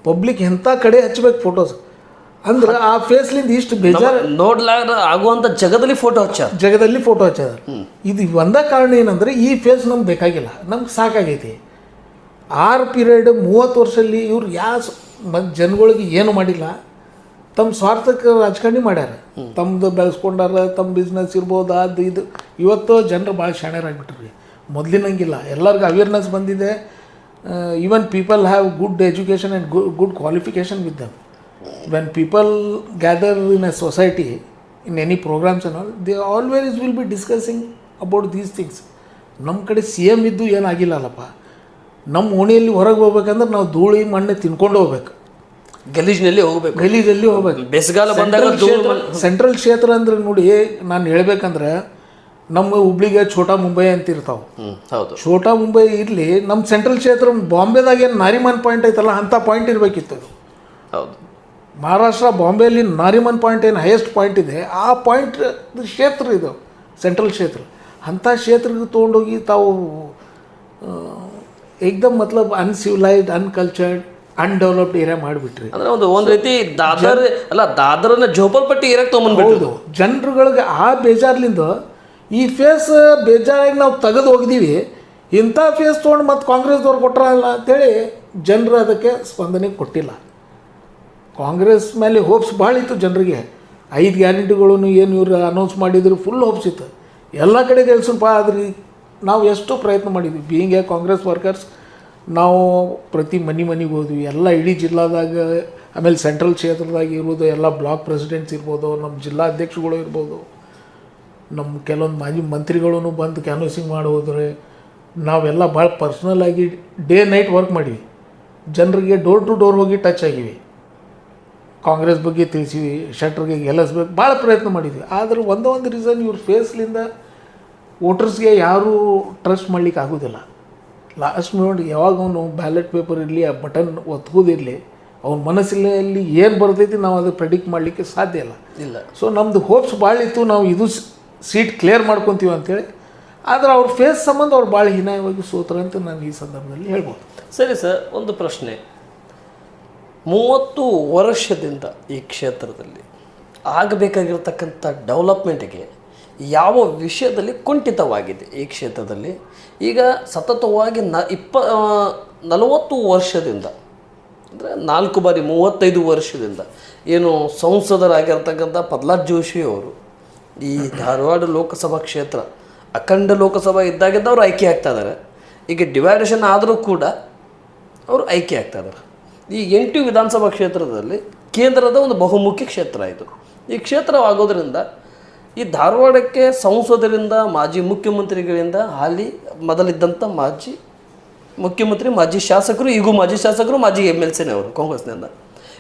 ಪಬ್ಲಿಕ್ ಎಂಥ ಕಡೆ ಹಚ್ಚಬೇಕು ಫೋಟೋಸ್ ಅಂದ್ರೆ ಆ ಫೇಸ್ಲಿಂದ ಇಷ್ಟು ಬೇಜಾರು ನೋಡ್ಲಾರ ಆಗುವಂಥ ಜಗದಲ್ಲಿ ಫೋಟೋ ಹಚ್ಚ ಜಗದಲ್ಲಿ ಫೋಟೋ ಹಚ್ಚದ ಇದು ಒಂದ ಕಾರಣ ಏನಂದ್ರೆ ಈ ಫೇಸ್ ನಮ್ಗೆ ಬೇಕಾಗಿಲ್ಲ. ನಮ್ಗೆ ಸಾಕಾಗೈತಿ. ಆರು ಪೀರಿಯಡ್ ಮೂವತ್ತು ವರ್ಷದಲ್ಲಿ ಇವ್ರು ಯಾವ ಜನಗಳಿಗೆ ಏನು ಮಾಡಿಲ್ಲ. ತಮ್ಮ ಸ್ವಾರ್ಥಕ್ಕೆ ರಾಜಕಾರಣಿ ಮಾಡ್ಯಾರ. ತಮ್ಮದು ಬೆಳೆಸ್ಕೊಂಡಾರ ತಮ್ಮ ಬಿಸ್ನೆಸ್ ಇರ್ಬೋದು ಅದು ಇದು. ಇವತ್ತು ಜನರು ಭಾಳ ಶಾಣ್ಯರಾಗ್ಬಿಟ್ರಿ ಮೊದಲಿನಂಗಿಲ್ಲ. ಎಲ್ಲರಿಗೂ ಅವೇರ್ನೆಸ್ ಬಂದಿದೆ. Even people have good education and good qualification with them when people gather in a society in any programmes and all they always will be discussing about these things. ನಮ್ಮ ಕಡೆ ಸಿ ಎಂ ಇದ್ದು ಏನಾಗಿಲ್ಲಲ್ಲಪ್ಪ. ನಮ್ಮ ಓಣಿಯಲ್ಲಿ ಹೊರಗೆ ಹೋಗ್ಬೇಕಂದ್ರೆ ನಾವು ಧೂಳಿ ಮಣ್ಣು ತಿನ್ಕೊಂಡು ಹೋಗ್ಬೇಕು. ಗಲೀಜ್ನಲ್ಲಿ ಹೋಗ್ಬೇಕು. ಗಲೀಜಲ್ಲಿ ಹೋಗ್ಬೇಕು. ಬೇಸಿಗಾಲ ಬಂದಾಗ ಸೆಂಟ್ರಲ್ ಕ್ಷೇತ್ರ- ಅಂದ್ರೆ ನೋಡಿ ನಾನು ಹೇಳ್ಬೇಕಂದ್ರೆ ನಮ್ಮ ಹುಬ್ಳಿಗೆ ಛೋಟಾ ಮುಂಬೈ ಅಂತ ಇರ್ತಾವೆ ಹೌದು. ಛೋಟಾ ಮುಂಬೈ ಇರಲಿ ನಮ್ಮ ಸೆಂಟ್ರಲ್ ಕ್ಷೇತ್ರ ಬಾಂಬೆದಾಗ ಏನು ನಾರಿಮನ್ ಪಾಯಿಂಟ್ ಐತಲ್ಲ ಅಂಥ ಪಾಯಿಂಟ್ ಇರಬೇಕಿತ್ತು ಹೌದು. ಮಹಾರಾಷ್ಟ್ರ ಬಾಂಬೆಯಲ್ಲಿ ನಾರಿಮನ್ ಪಾಯಿಂಟ್ ಏನು ಹೈಯೆಸ್ಟ್ ಪಾಯಿಂಟ್ ಇದೆ ಆ ಪಾಯಿಂಟ್ ಕ್ಷೇತ್ರ ಇದು ಸೆಂಟ್ರಲ್ ಕ್ಷೇತ್ರ. ಅಂಥ ಕ್ಷೇತ್ರಕ್ಕೆ ತೊಗೊಂಡೋಗಿ ತಾವು ಏಕ್ದಮ್ ಮತ್ಲಬ್ ಅನ್ಸಿವಿಲೈಸ್ಡ್ ಅನ್ಕಲ್ಚರ್ಡ್ ಅನ್ಡೆವಲಪ್ಡ್ ಏರಿಯಾ ಮಾಡಿಬಿಟ್ರಿ. ಅಂದರೆ ಒಂದು ಒಂದು ರೀತಿ ದಾದರ್ ಅಲ್ಲ ದಾದರನ್ನ ಜೋಪಲ್ಪಟ್ಟಿ ಏರಿಯಾಗೆ ತೊಗೊಂಡ್ಬಿಟ್ಟು ಜನರುಗಳಿಗೆ ಆ ಬೇಜಾರ್ಲಿಂದ ಈ ಫೇಸ್ ಬೇಜಾರಾಗಿ ನಾವು ತೆಗೆದು ಹೋಗಿದ್ದೀವಿ ಇಂಥ ಫೇಸ್ ತೊಗೊಂಡು ಮತ್ತು ಕಾಂಗ್ರೆಸ್ದವ್ರು ಕೊಟ್ಟರಲ್ಲ ಅಂತೇಳಿ ಜನರು ಅದಕ್ಕೆ ಸ್ಪಂದನೆ ಕೊಟ್ಟಿಲ್ಲ. ಕಾಂಗ್ರೆಸ್ ಮೇಲೆ ಹೋಪ್ಸ್ ಭಾಳ ಇತ್ತು ಜನರಿಗೆ. ಐದು ಗ್ಯಾರಂಟಿಗಳನ್ನು ಏನು ಇವರು ಅನೌನ್ಸ್ ಮಾಡಿದ್ರು ಫುಲ್ ಹೋಪ್ಸ್ ಇತ್ತು. ಎಲ್ಲ ಕಡೆ ಗೆಲ್ಸಪ್ಪ ಆದ್ರಿ ನಾವು ಎಷ್ಟು ಪ್ರಯತ್ನ ಮಾಡಿದ್ವಿ. ಬೀಯಿಂಗ್ ಎ ಕಾಂಗ್ರೆಸ್ ವರ್ಕರ್ಸ್ ನಾವು ಪ್ರತಿ ಮನೆ ಮನೆಗೆ ಹೋದ್ವಿ. ಎಲ್ಲ ಇಡೀ ಜಿಲ್ಲಾದಾಗ, ಆಮೇಲೆ ಸೆಂಟ್ರಲ್ ಕ್ಷೇತ್ರದಾಗ ಇರ್ಬೋದು ಎಲ್ಲ ಬ್ಲಾಕ್ ಪ್ರೆಸಿಡೆಂಟ್ಸ್ ಇರ್ಬೋದು ನಮ್ಮ ಜಿಲ್ಲಾ ಅಧ್ಯಕ್ಷಗಳು ಇರ್ಬೋದು. ನಮ್ಮ ಕೆಲವೊಂದು ಮಾಜಿ ಮಂತ್ರಿಗಳೂ ಬಂದು ಕ್ಯಾನ್ವಸಿಂಗ್ ಮಾಡಿ ಹೋದ್ರೆ, ನಾವೆಲ್ಲ ಭಾಳ ಪರ್ಸ್ನಲ್ ಆಗಿ ಡೇ ನೈಟ್ ವರ್ಕ್ ಮಾಡೀವಿ. ಜನರಿಗೆ ಡೋರ್ ಟು ಡೋರ್ ಹೋಗಿ ಟಚ್ ಆಗಿವಿ. ಕಾಂಗ್ರೆಸ್ ಬಗ್ಗೆ ತಿಳಿಸಿವಿ ಶೆಟ್ರಿಗೆ ಗೆಲ್ಲಿಸ್ಬೇಕು ಭಾಳ ಪ್ರಯತ್ನ ಮಾಡಿದ್ವಿ. ಆದರೆ ಒಂದೇ ಒಂದು ರೀಸನ್ ಇವ್ರ ಫೇಸ್ಲಿಂದ ವೋಟರ್ಸ್ಗೆ ಯಾರೂ ಟ್ರಸ್ಟ್ ಮಾಡ್ಲಿಕ್ಕೆ ಆಗೋದಿಲ್ಲ. ಲಾಸ್ಟ್ ಮಿನಿಟ್ ಯಾವಾಗ ಅವನು ಬ್ಯಾಲೆಟ್ ಪೇಪರ್ ಇರಲಿ ಆ ಬಟನ್ ಒತ್ಕೋದಿರಲಿ ಅವ್ನ ಮನಸ್ಸಿನಲ್ಲಿ ಏನು ಬರ್ತೈತಿ ನಾವು ಅದು ಪ್ರೆಡಿಕ್ಟ್ ಮಾಡಲಿಕ್ಕೆ ಸಾಧ್ಯ ಇಲ್ಲ. ಇಲ್ಲ. ಸೊ ನಮ್ಮದು ಹೋಪ್ಸ್ ಭಾಳ ಇತ್ತು ನಾವು ಇದು ಸೀಟ್ ಕ್ಲಿಯರ್ ಮಾಡ್ಕೊತೀವಿ ಅಂತೇಳಿ. ಆದ್ರೆ ಅವ್ರ ಫೇಸ್ ಸಂಬಂಧ ಅವ್ರು ಭಾಳ ಹೀನಾಯವಾಗಿ ಸೋತ್ರ ಅಂತ ನಾನು ಈ ಸಂದರ್ಭದಲ್ಲಿ ಹೇಳ್ಬೋದು. ಸರಿ ಸರ್ ಒಂದು ಪ್ರಶ್ನೆ. ಮೂವತ್ತು ವರ್ಷದಿಂದ ಈ ಕ್ಷೇತ್ರದಲ್ಲಿ ಆಗಬೇಕಾಗಿರ್ತಕ್ಕಂಥ ಡೆವಲಪ್ಮೆಂಟ್ಗೆ ಯಾವ ವಿಷಯದಲ್ಲಿ ಕುಂಠಿತವಾಗಿದೆ ಈ ಕ್ಷೇತ್ರದಲ್ಲಿ? ಈಗ ಸತತವಾಗಿ ನ ಇಪ್ಪ ನಲವತ್ತು ವರ್ಷದಿಂದ, ಅಂದರೆ ನಾಲ್ಕು ಬಾರಿ ಮೂವತ್ತೈದು ವರ್ಷದಿಂದ ಏನು ಸಂಸದರಾಗಿರ್ತಕ್ಕಂಥ ಪ್ರಹ್ಲಾದ್ ಜೋಶಿ ಅವರು ಈ ಧಾರವಾಡ ಲೋಕಸಭಾ ಕ್ಷೇತ್ರ, ಅಖಂಡ ಲೋಕಸಭಾ ಇದ್ದಾಗಿದ್ದ ಅವರು ಆಯ್ಕೆ ಆಗ್ತಾ ಇದ್ದಾರೆ. ಈಗ ಡಿವೈಡೇಷನ್ ಆದರೂ ಕೂಡ ಅವರು ಆಯ್ಕೆ ಆಗ್ತಾ ಇದ್ದಾರೆ. ಈ ಎಂಟು ವಿಧಾನಸಭಾ ಕ್ಷೇತ್ರದಲ್ಲಿ ಕೇಂದ್ರದ ಒಂದು ಬಹುಮುಖ್ಯ ಕ್ಷೇತ್ರ ಇದು. ಈ ಕ್ಷೇತ್ರವಾಗೋದ್ರಿಂದ ಈ ಧಾರವಾಡಕ್ಕೆ ಸಂಸದರಿಂದ, ಮಾಜಿ ಮುಖ್ಯಮಂತ್ರಿಗಳಿಂದ, ಹಾಲಿ ಮೊದಲಿದ್ದಂಥ ಮಾಜಿ ಮುಖ್ಯಮಂತ್ರಿ, ಮಾಜಿ ಶಾಸಕರು, ಈಗೂ ಮಾಜಿ ಶಾಸಕರು, ಮಾಜಿ ಎಂ ಎಲ್ ಸಿನೇ ಅವರು ಕಾಂಗ್ರೆಸ್ನಿಂದ.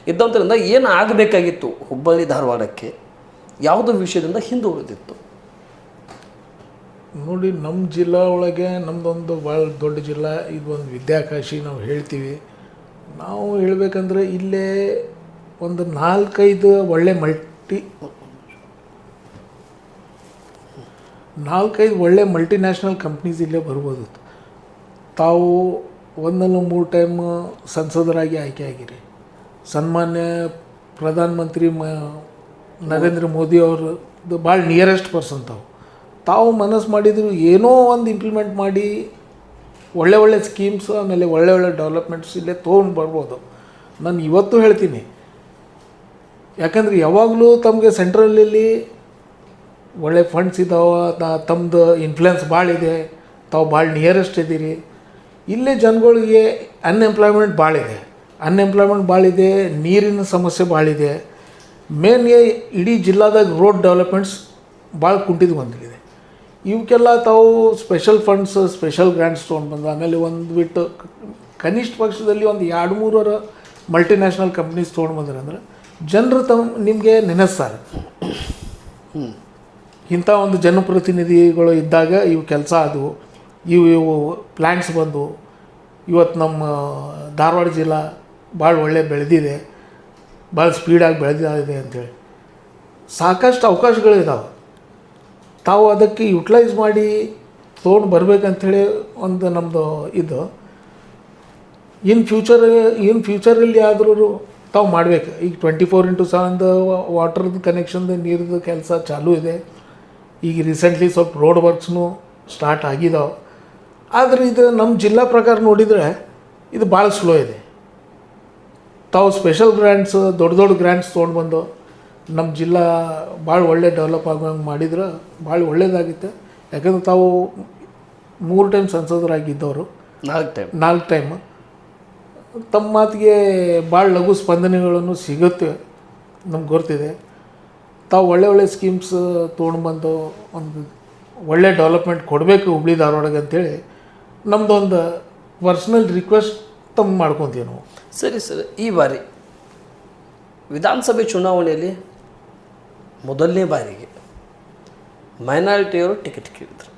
ಇದ್ದಂಥದ್ರಿಂದ ಏನು ಆಗಬೇಕಾಗಿತ್ತು ಹುಬ್ಬಳ್ಳಿ ಧಾರವಾಡಕ್ಕೆ? ಯಾವುದು ವಿಷಯದಿಂದ ಹಿಂದೆ ಉಳಿದಿತ್ತು? ನೋಡಿ ನಮ್ಮ ಜಿಲ್ಲಾ ಒಳಗೆ ನಮ್ಮದೊಂದು ಭಾಳ ದೊಡ್ಡ ಜಿಲ್ಲಾ, ಇದು ಒಂದು ವಿದ್ಯಾಕಾಶಿ ನಾವು ಹೇಳ್ತೀವಿ. ನಾವು ಹೇಳಬೇಕಂದ್ರೆ ಇಲ್ಲೇ ಒಂದು ನಾಲ್ಕೈದು ಒಳ್ಳೆ ಮಲ್ಟಿ ನಾಲ್ಕೈದು ಒಳ್ಳೆ ಮಲ್ಟಿನ್ಯಾಷನಲ್ ಕಂಪ್ನೀಸ್ ಇಲ್ಲೇ ಬರ್ಬೋದು. ತಾವು ಒಂದಲ್ಲ ಮೂರು ಟೈಮ್ ಸಂಸದರಾಗಿ ಆಯ್ಕೆ ಆಗಿರಿ. ಸನ್ಮಾನ್ಯ ಪ್ರಧಾನಮಂತ್ರಿ ಮ ನರೇಂದ್ರ ಮೋದಿ ಅವ್ರದ್ದು ಭಾಳ ನಿಯರೆಸ್ಟ್ ಪರ್ಸನ್ ತಾವು. ತಾವು ಮನಸ್ಸು ಮಾಡಿದ್ರು ಏನೋ ಒಂದು ಇಂಪ್ಲಿಮೆಂಟ್ ಮಾಡಿ ಒಳ್ಳೆ ಒಳ್ಳೆ ಸ್ಕೀಮ್ಸ್ ಆಮೇಲೆ ಒಳ್ಳೆ ಒಳ್ಳೆ ಡೆವಲಪ್ಮೆಂಟ್ಸ್ ಇಲ್ಲೇ ತೊಗೊಂಡು ಬರ್ಬೋದು. ನಾನು ಇವತ್ತು ಹೇಳ್ತೀನಿ. ಯಾಕಂದರೆ ಯಾವಾಗಲೂ ತಮಗೆ ಸೆಂಟ್ರಲಲ್ಲಿ ಒಳ್ಳೆ ಫಂಡ್ಸ್ ಇದ್ದಾವೆ ತಮ್ಮದು ಇನ್ಫ್ಲುಯೆನ್ಸ್ ಭಾಳ ಇದೆ, ತಾವು ಭಾಳ ನಿಯರೆಸ್ಟ್ ಇದ್ದೀರಿ ಇಲ್ಲೇ ಜನಗಳಿಗೆ ಅನ್ಎಂಪ್ಲಾಯ್ಮೆಂಟ್ ಭಾಳ ಇದೆ. ಅನ್ಎಂಪ್ಲಾಯ್ಮೆಂಟ್ ಭಾಳ ಇದೆ, ನೀರಿನ ಸಮಸ್ಯೆ ಭಾಳ ಇದೆ. ಮೇನ್ ಇಡೀ ಜಿಲ್ಲಾದಾಗ ರೋಡ್ ಡೆವಲಪ್ಮೆಂಟ್ಸ್ ಭಾಳ ಕುಂಟಿದು ಬಂದಿದೆ ಇವಕ್ಕೆಲ್ಲ ತಾವು ಸ್ಪೆಷಲ್ ಫಂಡ್ಸ್ ಸ್ಪೆಷಲ್ ಗ್ರ್ಯಾಂಡ್ಸ್ ತೊಗೊಂಡು ಬಂದ ಆಮೇಲೆ ಒಂದು ಬಿಟ್ಟು ಕನಿಷ್ಠ ಪಕ್ಷದಲ್ಲಿ ಒಂದು ಎರಡು ಮೂರರ ಮಲ್ಟಿನ್ಯಾಷನಲ್ ಕಂಪ್ನೀಸ್ ತೊಗೊಂಡು ಬಂದ್ರೆ ಅಂದ್ರೆ ಜನರು ತಮ್ಮ ನಿಮಗೆ ನೆನೆಸ್ತಾರೆ ಇಂಥ ಒಂದು ಜನಪ್ರತಿನಿಧಿಗಳು ಇದ್ದಾಗ ಇವು ಕೆಲಸ ಆದವು. ಇವು ಇವು ಪ್ಲ್ಯಾಂಟ್ಸ್ ಬಂದು ಇವತ್ತು ನಮ್ಮ ಧಾರವಾಡ ಜಿಲ್ಲಾ ಭಾಳ ಒಳ್ಳೆ ಬೆಳೆದಿದೆ. ಭಾಳ ಸ್ಪೀಡಾಗಿ ಬೆಳೆದಿದೆ ಅಂಥೇಳಿ ಸಾಕಷ್ಟು ಅವಕಾಶಗಳಿದಾವೆ ತಾವು ಅದಕ್ಕೆ ಯುಟಿಲೈಸ್ ಮಾಡಿ ತೊಗೊಂಡು ಬರಬೇಕಂಥೇಳಿ ಒಂದು ನಮ್ಮದು ಇದು. ಇನ್ ಫ್ಯೂಚರ್ ಇನ್ ಫ್ಯೂಚರಲ್ಲಿ ಆದರೂ ತಾವು ಮಾಡಬೇಕು. ಈಗ ಟ್ವೆಂಟಿ ಫೋರ್ ಇಂಟು ಸೆವೆನ್ದು ವಾಟರ್ದು ಕನೆಕ್ಷನ್ದು ನೀರ್ದು ಕೆಲಸ ಚಾಲೂ ಇದೆ. ಈಗ ರೀಸೆಂಟ್ಲಿ ಸ್ವಲ್ಪ ರೋಡ್ ವರ್ಕ್ಸ್ನು ಸ್ಟಾರ್ಟ್ ಆಗಿದಾವೆ. ಆದರೆ ಇದು ನಮ್ಮ ಜಿಲ್ಲಾ ಪ್ರಕಾರ ನೋಡಿದರೆ ಇದು ಭಾಳ ಸ್ಲೋ ಇದೆ. ತಾವು ಸ್ಪೆಷಲ್ ಗ್ರ್ಯಾಂಡ್ಸ್ ದೊಡ್ಡ ದೊಡ್ಡ ಗ್ರ್ಯಾಂಡ್ಸ್ ತೊಗೊಂಡು ಬಂದು ನಮ್ಮ ಜಿಲ್ಲಾ ಭಾಳ ಒಳ್ಳೆ ಡೆವಲಪ್ ಆಗೋಂಗೆ ಮಾಡಿದ್ರೆ ಭಾಳ ಒಳ್ಳೇದಾಗುತ್ತೆ. ಯಾಕಂದ್ರೆ ತಾವು ಮೂರು ಟೈಮ್ ಸಂಸದರಾಗಿದ್ದವರು. ನಾಲ್ಕು ಟೈಮ್ ನಾಲ್ಕು ಟೈಮ್ ತಮ್ಮ ಮಾತಿಗೆ ಭಾಳ ಲಘು ಸ್ಪಂದನೆಗಳನ್ನು ಸಿಗುತ್ತೆ ನಮ್ಗೆ ಗೊತ್ತಿದೆ. ತಾವು ಒಳ್ಳೆ ಒಳ್ಳೆ ಸ್ಕೀಮ್ಸ್ ತೊಗೊಂಡ್ಬಂದು ಒಂದು ಒಳ್ಳೆ ಡೆವಲಪ್ಮೆಂಟ್ ಕೊಡಬೇಕು ಹುಬ್ಳಿ ಧಾರವಾಡಗೆ ಅಂತೇಳಿ ನಮ್ಮದೊಂದು ಪರ್ಸ್ನಲ್ ರಿಕ್ವೆಸ್ಟ್ ತಮ್ಮ ಮಾಡ್ಕೊತೀವಿ ನಾವು. ಸರಿ ಸರಿ ಈ ಬಾರಿ ವಿಧಾನಸಭೆ ಚುನಾವಣೆಯಲ್ಲಿ ಮೊದಲನೇ ಬಾರಿಗೆ ಮೈನಾರಿಟಿಯವರು ಟಿಕೆಟ್ ಕೇಳಿದರು.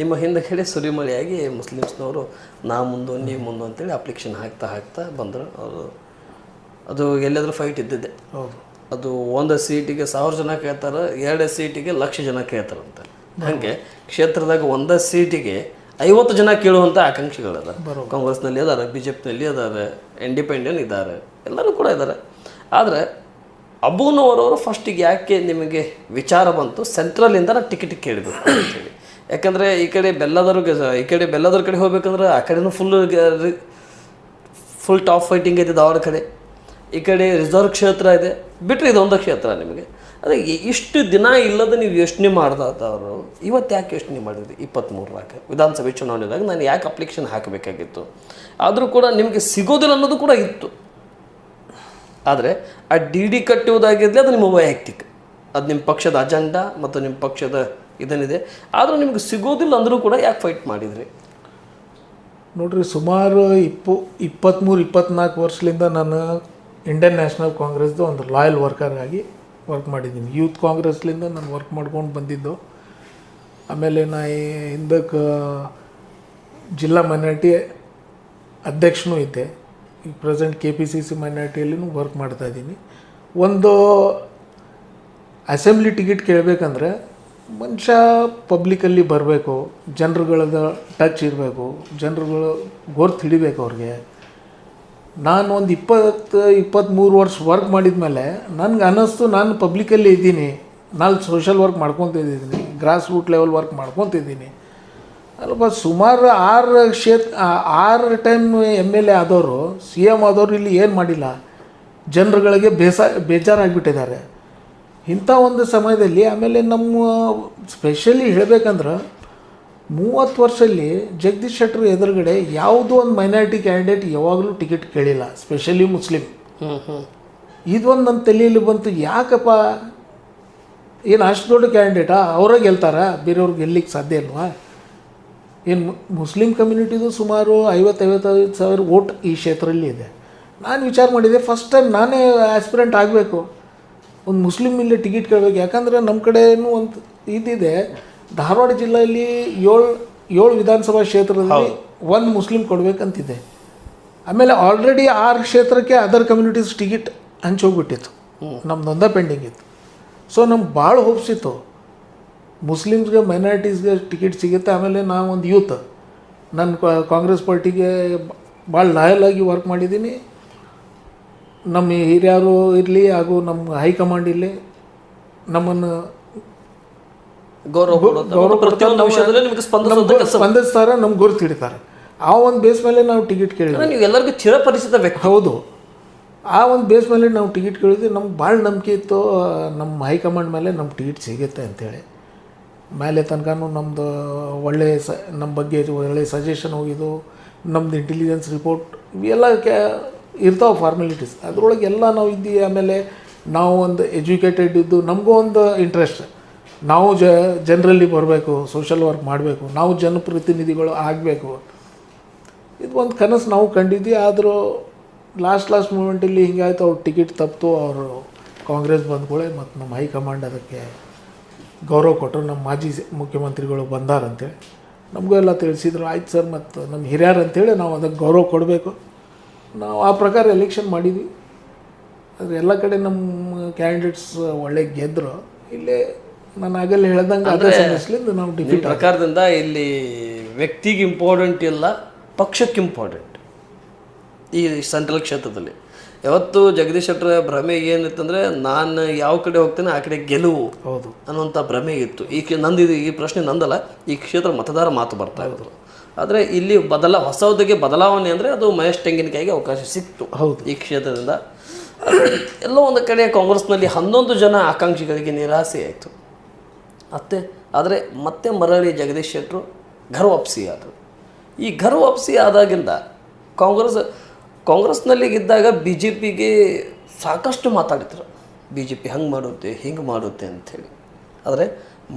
ನಿಮ್ಮ ಹಿಂದಗಡೆ ಸುರಿಮಳೆಯಾಗಿ ಮುಸ್ಲಿಮ್ಸ್ನವರು ನಾ ಮುಂದು ನೀವು ಮುಂದು ಅಂತೇಳಿ ಅಪ್ಲಿಕೇಶನ್ ಹಾಕ್ತಾ ಹಾಕ್ತಾ ಬಂದರು. ಅವರು ಅದು ಎಲ್ಲಾದರೂ ಫೈಟ್ ಇದ್ದಿದ್ದೆ. ಅದು ಒಂದು ಸೀಟಿಗೆ ಸಾವಿರ ಜನ ಕೇಳ್ತಾರೆ ಎರಡು ಸೀಟಿಗೆ ಲಕ್ಷ ಜನ ಕೇಳ್ತಾರಂತ ಹಾಗೆ ಕ್ಷೇತ್ರದಾಗ ಒಂದೇ ಸೀಟಿಗೆ ಐವತ್ತು ಜನ ಕೇಳುವಂಥ ಆಕಾಂಕ್ಷಿಗಳಿದ್ದಾರೆ ಕಾಂಗ್ರೆಸ್ನಲ್ಲಿ ಇದ್ದಾರೆ ಬಿ ಜೆ ಪಿನಲ್ಲಿ ಇದ್ದಾರೆ ಇಂಡಿಪೆಂಡೆಂಟ್ ಇದ್ದಾರೆ ಎಲ್ಲರೂ ಕೂಡ ಇದ್ದಾರೆ ಆದರೆ ಅಬೂನವರವರು ಫಸ್ಟಿಗೆ ಯಾಕೆ ನಿಮಗೆ ವಿಚಾರ ಬಂತು? ಸೆಂಟ್ರಲಿಂದ ನಾನು ಟಿಕೆಟ್ ಕೇಳಬೇಕು ಅಂತೇಳಿ ಯಾಕಂದರೆ ಈ ಕಡೆ ಬೆಲ್ಲದವ್ರಿಗೆ ಈ ಕಡೆ ಬೆಲ್ಲದವ್ರ ಕಡೆ ಹೋಗ್ಬೇಕಂದ್ರೆ ಆ ಕಡೆನೂ ಫುಲ್ ಫುಲ್ ಟಾಪ್ ಫೈಟಿಂಗ್ ಇದೆ ಅವ್ರ ಕಡೆ. ಈ ಕಡೆ ರಿಸರ್ವ್ ಕ್ಷೇತ್ರ ಇದೆ. ಬಿಟ್ಟರೆ ಇದೊಂದು ಕ್ಷೇತ್ರ ನಿಮಗೆ. ಅದೇ ಇಷ್ಟು ದಿನ ಇಲ್ಲದ ನೀವು ಯೋಚನೆ ಮಾಡಿದವರು ಇವತ್ತು ಯಾಕೆ ಯೋಚನೆ ಮಾಡಿದ್ರಿ? ಇಪ್ಪತ್ತ್ಮೂರರಾಗ ವಿಧಾನಸಭೆ ಚುನಾವಣೆದಾಗ ನಾನು ಯಾಕೆ ಅಪ್ಲಿಕೇಶನ್ ಹಾಕಬೇಕಾಗಿತ್ತು? ಆದರೂ ಕೂಡ ನಿಮಗೆ ಸಿಗೋದಿಲ್ಲ ಅನ್ನೋದು ಕೂಡ ಇತ್ತು. ಆದರೆ ಆ ಡಿ ಡಿ ಕಟ್ಟುವುದಾಗಿರಲಿ ಅದು ನಿಮ್ಮ ವೈಯಕ್ತಿಕ. ಅದು ನಿಮ್ಮ ಪಕ್ಷದ ಅಜೆಂಡಾ ಮತ್ತು ನಿಮ್ಮ ಪಕ್ಷದ ಇದನ್ನಿದೆ. ಆದರೂ ನಿಮಗೆ ಸಿಗೋದಿಲ್ಲ ಅಂದರೂ ಕೂಡ ಯಾಕೆ ಫೈಟ್ ಮಾಡಿದ್ರಿ? ನೋಡ್ರಿ, ಸುಮಾರು ಇಪ್ಪು ಇಪ್ಪತ್ತ್ಮೂರು ಇಪ್ಪತ್ತ್ನಾಲ್ಕು ವರ್ಷದಿಂದ ನಾನು ಇಂಡಿಯನ್ ನ್ಯಾಷನಲ್ ಕಾಂಗ್ರೆಸ್ದು ಒಂದು ಲಾಯಲ್ ವರ್ಕರ್ ಆಗಿ ವರ್ಕ್ ಮಾಡಿದ್ದೀನಿ. ಯೂತ್ ಕಾಂಗ್ರೆಸ್ಲಿಂದ ನಾನು ವರ್ಕ್ ಮಾಡ್ಕೊಂಡು ಬಂದಿದ್ದು. ಆಮೇಲೆ ನಾ ಹಿಂದಕ್ಕೆ ಜಿಲ್ಲಾ ಮೈನಾರಿಟಿ ಅಧ್ಯಕ್ಷನೂ ಇದ್ದೆ. ಈಗ present K P C C ಮೈನಾರಿಟಿಯಲ್ಲಿನೂ work ಮಾಡ್ತಾ ಇದ್ದೀನಿ. ಒಂದು ಅಸೆಂಬ್ಲಿ ಟಿಕೆಟ್ ಕೇಳಬೇಕಂದ್ರೆ ಮನುಷ್ಯ ಪಬ್ಲಿಕಲ್ಲಿ ಬರಬೇಕು, ಜನರುಗಳದ ಟಚ್ ಇರಬೇಕು, ಜನರುಗಳು ಗೊರ್ತು ಹಿಡಿಬೇಕು ಅವ್ರಿಗೆ. ನಾನು ಒಂದು ಇಪ್ಪತ್ತು ಇಪ್ಪತ್ತ್ಮೂರು ವರ್ಷ ವರ್ಕ್ ಮಾಡಿದ ಮೇಲೆ ನನಗೆ ಅನ್ನಿಸ್ತು ನಾನು ಪಬ್ಲಿಕಲ್ಲಿ ಇದ್ದೀನಿ. ನಾನು ಸೋಷಲ್ ವರ್ಕ್ ಮಾಡ್ಕೊತಿದ್ದೀನಿ ಗ್ರಾಸ್ ರೂಟ್ ಲೆವೆಲ್ ವರ್ಕ್ ಮಾಡ್ಕೊತಿದ್ದೀನಿ ಅಲ್ಪ ಸುಮಾರು ಆರು ಕ್ಷೇತ್ರ ಆರು ಟೈಮ್ ಎಂ ಎಲ್ ಎ ಆದವರು ಸಿ ಎಂ ಆದವರು ಇಲ್ಲಿ ಏನು ಮಾಡಿಲ್ಲ. ಜನರುಗಳಿಗೆ ಬೇಸ, ಬೇಜಾರಾಗಿಬಿಟ್ಟಿದ್ದಾರೆ. ಇಂಥ ಒಂದು ಸಮಯದಲ್ಲಿ ಆಮೇಲೆ ನಮ್ಮ ಸ್ಪೆಷಲಿ ಹೇಳಬೇಕಂದ್ರೆ ಮೂವತ್ತು ವರ್ಷದಲ್ಲಿ ಜಗದೀಶ್ ಶೆಟ್ಟರ್ ಎದುರುಗಡೆ ಯಾವುದೋ ಒಂದು ಮೈನಾರಿಟಿ ಕ್ಯಾಂಡಿಡೇಟ್ ಯಾವಾಗಲೂ ಟಿಕೆಟ್ ಕೇಳಿಲ್ಲ ಸ್ಪೆಷಲಿ ಮುಸ್ಲಿಂ. ಹ್ಞೂ ಹ್ಞೂ ಇದೊಂದು ನನ್ನ ತಲೆಯಲ್ಲಿ ಬಂತು, ಯಾಕಪ್ಪ? ಏನು ಅಷ್ಟು ದೊಡ್ಡ ಕ್ಯಾಂಡಿಡೇಟಾ ಅವರೇ ಗೆಲ್ತಾರ? ಬೇರೆಯವ್ರಿಗೆ ಗೆಲ್ಲಿಕ್ಕೆ ಸಾಧ್ಯ ಇಲ್ವಾ? ಏನು ಮುಸ್ಲಿಂ ಕಮ್ಯುನಿಟಿದು ಸುಮಾರು ಐವತ್ತು ಐವತ್ತೈದು ಸಾವಿರ ವೋಟ್ ಈ ಕ್ಷೇತ್ರದಲ್ಲಿ ಇದೆ. ನಾನು ವಿಚಾರ ಮಾಡಿದೆ ಫಸ್ಟ್ ಟೈಮ್ ನಾನೇ ಆ್ಯಸ್ಪಿರೆಂಟ್ ಆಗಬೇಕು. ಒಂದು ಮುಸ್ಲಿಂ ಇಲ್ಲಿ ಟಿಕೆಟ್ ಕೇಳಬೇಕು. ಯಾಕಂದರೆ ನಮ್ಮ ಕಡೆನೂ ಒಂದು ಇದಿದೆ. ಧಾರವಾಡ ಜಿಲ್ಲೆಯಲ್ಲಿ ಏಳು ಏಳು ವಿಧಾನಸಭಾ ಕ್ಷೇತ್ರದಲ್ಲಿ ಒಂದು ಮುಸ್ಲಿಂ ಕೊಡಬೇಕಂತಿದೆ. ಆಮೇಲೆ ಆಲ್ರೆಡಿ ಆರು ಕ್ಷೇತ್ರಕ್ಕೆ ಅದರ್ ಕಮ್ಯುನಿಟೀಸ್ ಟಿಕೆಟ್ ಹಂಚೋಗ್ಬಿಟ್ಟಿತ್ತು. ನಮ್ಮದೊಂದ ಪೆಂಡಿಂಗ್ ಇತ್ತು. ಸೊ ನಮ್ಗೆ ಭಾಳ ಹೋಪ್ಸ್ ಇತ್ತು. ಮುಸ್ಲಿಮ್ಸ್ಗೆ ಮೈನಾರಿಟೀಸ್ಗೆ ಟಿಕೆಟ್ ಸಿಗುತ್ತೆ. ಆಮೇಲೆ ನಾವು ಒಂದು ಯೂತ್ ನಾನು ಕಾಂಗ್ರೆಸ್ ಪಾರ್ಟಿಗೆ ಭಾಳ ಲಾಯಲ್ ಆಗಿ ವರ್ಕ್ ಮಾಡಿದ್ದೀನಿ ನಮ್ಮ ಹಿರಿಯರು ಇರಲಿ ಹಾಗೂ ನಮ್ಮ ಹೈಕಮಾಂಡ್ ಇರಲಿ ನಮ್ಮನ್ನು ಗೌರವ ಸ್ಪಂದಿಸ್ತಾರೆ ನಮ್ಗೆ ಗುರುತು ಹಿಡಿತಾರೆ. ಆ ಒಂದು ಬೇಸ್ ಮೇಲೆ ನಾವು ಟಿಕೆಟ್ ಕೇಳಿದ್ವಿ. ನೀವು ಎಲ್ಲರಿಗೂ ಚಿರಪರಿಚಿತ ವ್ಯಕ್ತಿ. ಹೌದು. ಆ ಒಂದು ಬೇಸ್ ಮೇಲೆ ನಾವು ಟಿಕೆಟ್ ಕೇಳಿದ್ವಿ. ನಮ್ಗೆ ಭಾಳ ನಂಬಿಕೆ ಇತ್ತು. ನಮ್ಮ ಹೈಕಮಾಂಡ್ ಮೇಲೆ ನಮ್ಮ ಟಿಕೆಟ್ ಸಿಗುತ್ತೆ ಅಂತೇಳಿ. ಮೇಲೆ ತನಕನೂ ನಮ್ಮದು ಒಳ್ಳೆಯ ಸ ನಮ್ಮ ಬಗ್ಗೆ ಒಳ್ಳೆಯ ಸಜೆಷನ್ ಹೋಗಿದ್ದು ನಮ್ಮದು ಇಂಟೆಲಿಜೆನ್ಸ್ ರಿಪೋರ್ಟ್ ಇವೆಲ್ಲ ಕ್ಯಾ ಇರ್ತಾವೆ ಫಾರ್ಮಾಲಿಟೀಸ್ ಅದರೊಳಗೆ ಎಲ್ಲ ನಾವು ಇದ್ದೀವಿ, ಆಮೇಲೆ ನಾವು ಒಂದು ಎಜುಕೇಟೆಡ್ ಇದ್ದು ನಮಗೂ ಒಂದು ಇಂಟ್ರೆಸ್ಟ್ ನಾವು ಜ, ಜನರಲ್ಲಿ ಬರಬೇಕು ಸೋಷಲ್ ವರ್ಕ್ ಮಾಡಬೇಕು, ನಾವು ಜನಪ್ರತಿನಿಧಿಗಳು ಆಗಬೇಕು. ಇದು ಒಂದು ಕನಸು ನಾವು ಕಂಡಿದ್ವಿ, ಆದರೂ ಲಾಸ್ಟ್ ಲಾಸ್ಟ್ ಮೂಮೆಂಟಲ್ಲಿ ಹಿಂಗಾಯ್ತು, ಅವ್ರು ಟಿಕೆಟ್ ತಪ್ಪಿತು ಅವರು ಕಾಂಗ್ರೆಸ್ ಬಂದ್ಕೊಳ್ಳೆ ಮತ್ತು ನಮ್ಮ ಹೈಕಮಾಂಡ್ ಅದಕ್ಕೆ ಗೌರವ ಕೊಟ್ಟರು ನಮ್ಮ ಮಾಜಿ ಮುಖ್ಯಮಂತ್ರಿಗಳು ಬಂದಾರಂತೆ. ನಮಗೂ ಎಲ್ಲ ತಿಳಿಸಿದ್ರು ಆಯ್ತು ಸರ್ ಮತ್ತು ನಮ್ಮ ಹಿರಿಯರು ಅಂತೇಳಿ ನಾವು ಅದಕ್ಕೆ ಗೌರವ ಕೊಡಬೇಕು. ನಾವು ಆ ಪ್ರಕಾರ ಎಲೆಕ್ಷನ್ ಮಾಡಿದ್ವಿ. ಆದರೆ ಎಲ್ಲ ಕಡೆ ನಮ್ಮ ಕ್ಯಾಂಡಿಡೇಟ್ಸ್ ಒಳ್ಳೆ ಗೆದ್ದರು ಇಲ್ಲೇ ನಾನು ಆಗಲೇ ಹೇಳ್ದಂಗೆ ಅದೇ ಸಮಸ್ಯೆಲಿಂದ ನಾವು ಡಿಫೀಟ್ ಪ್ರಕಾರದಿಂದ ಇಲ್ಲಿ ವ್ಯಕ್ತಿಗೆ ಇಂಪಾರ್ಟೆಂಟ್ ಇಲ್ಲ ಪಕ್ಷಕ್ಕೆ ಇಂಪಾರ್ಟೆಂಟ್ ಈ ಸೆಂಟ್ರಲ್ ಕ್ಷೇತ್ರದಲ್ಲಿ. ಯಾವತ್ತು ಜಗದೀಶ್ ಶೆಟ್ಟರ ಭ್ರಮೆ ಏನಿತ್ತಂದ್ರೆ ನಾನು ಯಾವ ಕಡೆ ಹೋಗ್ತೇನೆ ಆ ಕಡೆ ಗೆಲುವು ಹೌದು. ಅನ್ನುವಂಥ ಭ್ರಮೆ ಇತ್ತು. ಈ ನಂದಿದು ನಂದು ಈ ಪ್ರಶ್ನೆ ನಂದಲ್ಲ ಈ ಕ್ಷೇತ್ರ ಮತದಾರ ಮಾತು ಬರ್ತಾ ಇದ್ರು. ಆದರೆ ಇಲ್ಲಿ ಬದಲ ಹೊಸದಕ್ಕೆ ಬದಲಾವಣೆ ಅಂದರೆ ಅದು ಮಹೇಶ್ ತೆಂಗಿನಕಾಯಿಗೆ ಅವಕಾಶ ಸಿಕ್ತು ಹೌದು. ಈ ಕ್ಷೇತ್ರದಿಂದ. ಎಲ್ಲೋ ಒಂದು ಕಡೆ ಕಾಂಗ್ರೆಸ್ನಲ್ಲಿ ಹನ್ನೊಂದು ಜನ ಆಕಾಂಕ್ಷಿಗಳಿಗೆ ನಿರಾಸೆ ಆಯಿತು. ಅತ್ತೆ ಆದರೆ ಮತ್ತೆ ಮರಳಿ ಜಗದೀಶ್ ಶೆಟ್ಟರು ಘರ್ ವಾಪಸಿ ಆದರು ಈ ಘರ್ ವಾಪಸಿ ಆದಾಗಿಂದ ಕಾಂಗ್ರೆಸ್ ಕಾಂಗ್ರೆಸ್ನಲ್ಲಿ ಇದ್ದಾಗ ಬಿ ಜೆ ಪಿಗೆ ಸಾಕಷ್ಟು ಮಾತಾಡಿದ್ರು. ಬಿ ಜೆ ಪಿ ಹಂಗೆ ಮಾಡುತ್ತೆ, ಹಿಂಗೆ ಮಾಡುತ್ತೆ ಅಂಥೇಳಿ. ಆದರೆ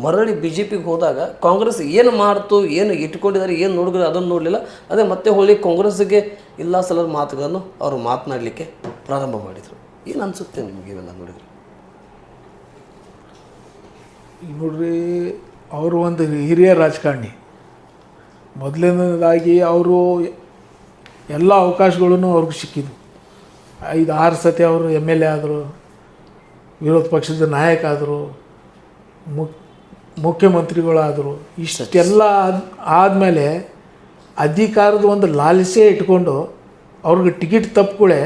ಮರಳಿ ಬಿ ಜೆ ಪಿಗೆ ಹೋದಾಗ ಕಾಂಗ್ರೆಸ್ ಏನು ಮಾಡ್ತು, ಏನು ಇಟ್ಕೊಂಡಿದ್ದಾರೆ, ಏನು ನೋಡಿದ್ರೆ ಅದನ್ನು ನೋಡಲಿಲ್ಲ. ಅದೇ ಮತ್ತೆ ಹೊಳ್ಳಿ ಕಾಂಗ್ರೆಸ್ಗೆ ಇಲ್ಲ ಸಲದ ಮಾತುಗಳನ್ನು ಅವರು ಮಾತನಾಡಲಿಕ್ಕೆ ಪ್ರಾರಂಭ ಮಾಡಿದರು. ಏನು ಅನಿಸುತ್ತೆ ನಿಮಗೆ ಇವೆಲ್ಲ ನೋಡಿದ್ರೆ? ನೋಡ್ರಿ, ಅವರು ಒಂದು ಹಿರಿಯ ರಾಜಕಾರಣಿ. ಮೊದಲನೇದಾಗಿ ಅವರು ಎಲ್ಲ ಅವಕಾಶಗಳೂ ಅವ್ರಿಗೆ ಸಿಕ್ಕಿದ್ವು. ಐದು, ಆರು ಸತಿ ಅವರು ಎಂ ಎಲ್ ಎ ಆದರು, ವಿರೋಧ ಪಕ್ಷದ ನಾಯಕ ಆದರು ಮುಖ್ಯಮಂತ್ರಿಗಳಾದರು, ಇಷ್ಟೆಲ್ಲ ಆದ, ಆದಮೇಲೆ ಅಧಿಕಾರದ ಒಂದು ಲಾಲಿಸೆ ಇಟ್ಕೊಂಡು ಅವ್ರಿಗೆ ಟಿಕೆಟ್ ತಪ್ಪುಗಳೇ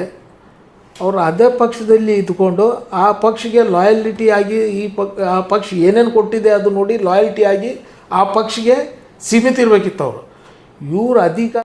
ಅವರು ಅದೇ ಪಕ್ಷದಲ್ಲಿ ಇದ್ಕೊಂಡು ಆ ಪಕ್ಷಕ್ಕೆ ಲಾಯಲ್ಟಿ ಆಗಿ ಈ ಪಕ್, ಆ ಪಕ್ಷ ಏನೇನು ಕೊಟ್ಟಿದೆ ಅದು ನೋಡಿ ಲಾಯಲ್ಟಿ ಆಗಿ ಆ ಪಕ್ಷಗೆ ಸೀಮಿತ ಇರಬೇಕಿತ್ತು ಅವರು. ಇವ್ರ ಅಧಿಕಾರ